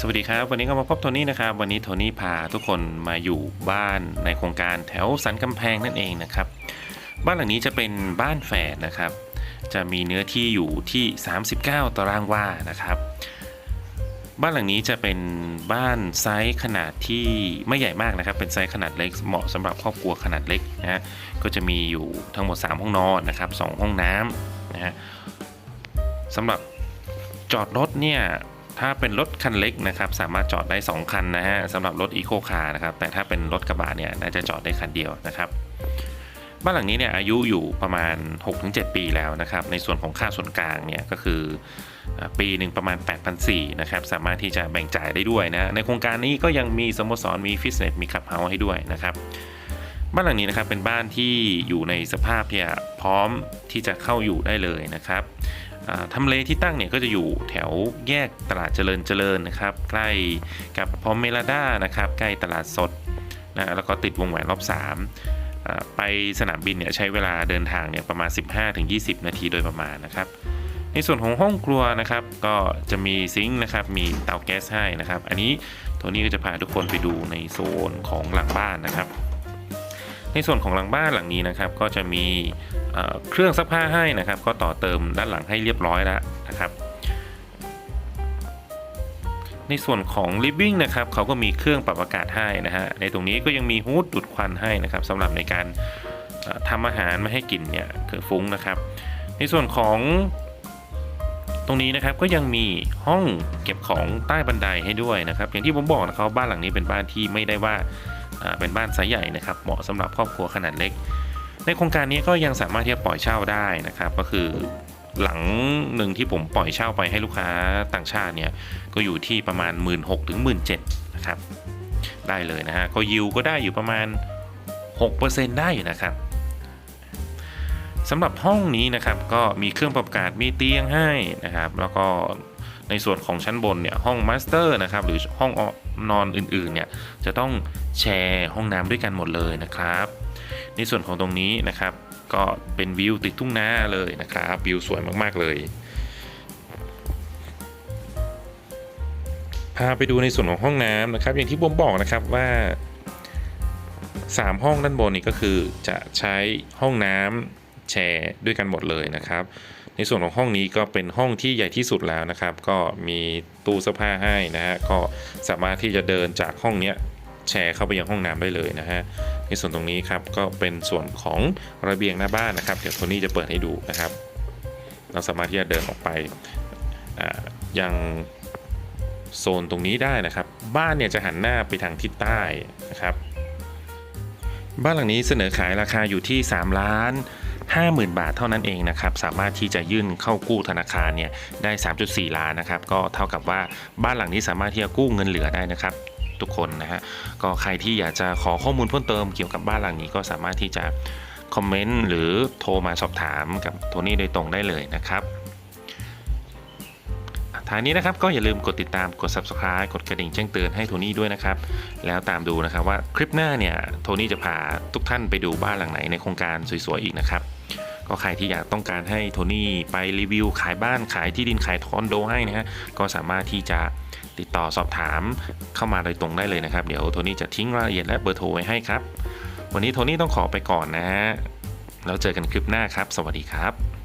สวัสดีครับ วันนี้ก็มาพบโทนี่นะครับ วันนี้โทนี่พาทุกคนมาอยู่บ้านในโครงการแถวสันกำแพงนั่นเองนะครับ บ้านหลังนี้จะเป็นบ้านแฝดนะครับ จะมีเนื้อที่อยู่ที่ 39 ตารางวานะครับ บ้านหลังนี้จะเป็นบ้านไซส์ขนาดที่ไม่ใหญ่มากนะครับ เป็นไซส์ขนาดเล็กเหมาะสำหรับครอบครัวขนาดเล็กนะฮะก็จะมีอยู่ทั้งหมด 3 ห้องนอนนะครับ 2 ห้องน้ำนะฮะสำหรับจอดรถเนี่ย ถ้าเป็นรถคันเล็กนะครับสามารถจอดได้ 2 คันนะฮะสำหรับรถอีโคคาร์นะครับแต่ถ้าเป็นรถกระบะเนี่ยน่าจะจอดได้คันเดียวนะครับบ้านหลังนี้เนี่ยอายุอยู่ประมาณ 6-7 ปีแล้วนะครับในส่วนของค่าส่วนกลางเนี่ยก็คือปีหนึ่งประมาณ 8,400นะครับสามารถที่จะแบ่งจ่ายได้ด้วยนะในโครงการนี้ก็ยังมีสโมสรมีฟิตเนสมีคลับเฮาส์ให้ด้วยนะครับบ้านหลังนี้นะครับเป็นบ้านที่อยู่ในสภาพที่พร้อมที่จะเข้าอยู่ได้เลยนะครับ ทำเลที่ตั้งเนี่ยก็จะอยู่แถวแยกตลาดเจริญเจริญนะครับ ใกล้กับพอมเมลาด้านะครับใกล้ตลาดสดนะแล้วก็ติดวงแหวนรอบ 3 ไปสนามบินเนี่ยใช้เวลาเดินทางเนี่ยประมาณ 15-20 นาทีโดยประมาณนะครับ ในส่วนของห้องครัวนะครับ ก็จะมีซิงค์นะครับมีเตาแก๊สให้นะครับ อันนี้โทนี่ก็จะพาทุกคนไปดูในโซนของหลังบ้านนะครับ ในส่วนของหลังบ้านหลังนี้นะครับ ก็จะมีเครื่องซักผ้าให้นะครับ ก็ต่อเติมด้านหลังให้เรียบร้อยแล้วนะครับ ในส่วนของ living นะครับเขาก็มีเครื่องปรับอากาศให้นะฮะในตรงนี้ก็ยังมีฮูดดูดควันให้นะครับสำหรับในการเอ่อทำอาหารไม่ให้กลิ่นเนี่ยเกิดฟุ้งนะครับ ในส่วนของตรงนี้นะครับก็ยังมีห้องเก็บของใต้บันไดให้ด้วยนะครับ อย่างที่ผมบอกนะครับบ้านหลังนี้เป็นบ้านที่ไม่ได้ว่า เป็นบ้านไซส์ใหญ่นะครับเหมาะสำหรับครอบครัวขนาดเล็ก ในโครงการนี้ก็ยังสามารถที่จะปล่อยเช่าได้นะครับ ก็คือหลังหนึ่งที่ผมปล่อยเช่าไปให้ลูกค้าต่างชาติเนี่ยก็อยู่ที่ประมาณ 1 6ื่นถึงหมื่นนะครับได้เลยนะฮะก็ยิวก็ได้อยู่ประมาณ 6%ได้อยู่นะครับสำหรับห้องนี้นะครับก็มีเครื่องปรับอากาศมีเตียงให้นะครับ แล้วก็ ในส่วนของชั้นบนเนี่ยห้องมาสเตอร์นะครับหรือห้องนอนอื่นๆเนี่ยจะต้องแชร์ห้องน้ำด้วยกันหมดเลยนะครับ ในส่วนของตรงนี้นะครับ ก็เป็นวิวติดทุ่งนาเลยนะครับวิวสวยมากๆเลยพาไปดูในส่วนของห้องน้ำนะครับ อย่างที่ผมบอกนะครับว่า 3 ห้องด้านบนนี่ก็คือจะใช้ห้องน้ำ แชร์ด้วยกันหมดเลยนะครับ ในส่วนของห้องนี้ก็เป็นห้องที่ใหญ่ที่สุดแล้วนะครับ ก็มีตู้เสื้อผ้าให้นะฮะก็สามารถที่จะเดินจากห้องเนี้ยแชร์เข้าไปยังห้องน้ำได้เลยนะฮะในส่วนตรงนี้ครับก็เป็นส่วนของระเบียงหน้าบ้านนะครับเดี๋ยวโทนี่จะเปิดให้ดูนะครับ เราสามารถที่จะเดินออกไปยังโซนตรงนี้ได้นะครับ บ้านเนี่ยจะหันหน้าไปทางทิศใต้นะครับ บ้านหลังนี้เสนอขายราคาอยู่ที่ 3 ล้าน 50,000 บาทเท่านั้นเองนะครับสามารถที่จะยื่นเข้ากู้ธนาคารเนี่ยได้ 3.4 ล้านนะครับก็เท่ากับว่าบ้านหลังนี้สามารถที่จะกู้เงินเหลือได้นะครับทุกคนนะฮะก็ใครที่อยากจะขอข้อมูลเพิ่มเติมเกี่ยวกับบ้านหลังนี้ก็สามารถที่จะคอมเมนต์หรือโทรมาสอบถามกับโทนี่โดยตรงได้เลยนะครับ ทางนี้นะครับก็อย่าลืมกดติดตามกด subscribe กดกระดิ่งแจ้งเตือนให้โทนี่ด้วยนะครับ แล้วตามดูนะครับว่าคลิปหน้าเนี่ยโทนี่จะพาทุกท่านไปดูบ้านหลังไหนในโครงการสวยๆอีกนะครับก็ใครที่อยากต้องการให้โทนี่ไปรีวิวขายบ้านขายที่ดินขายคอนโดให้นะฮะก็สามารถที่จะติดต่อสอบถามเข้ามาโดยตรงได้เลยนะครับ เดี๋ยวโทนี่จะทิ้งรายละเอียดและเบอร์โทรไว้ให้ครับ วันนี้โทนี่ต้องขอไปก่อนนะฮะแล้วเจอกันคลิปหน้าครับ สวัสดีครับ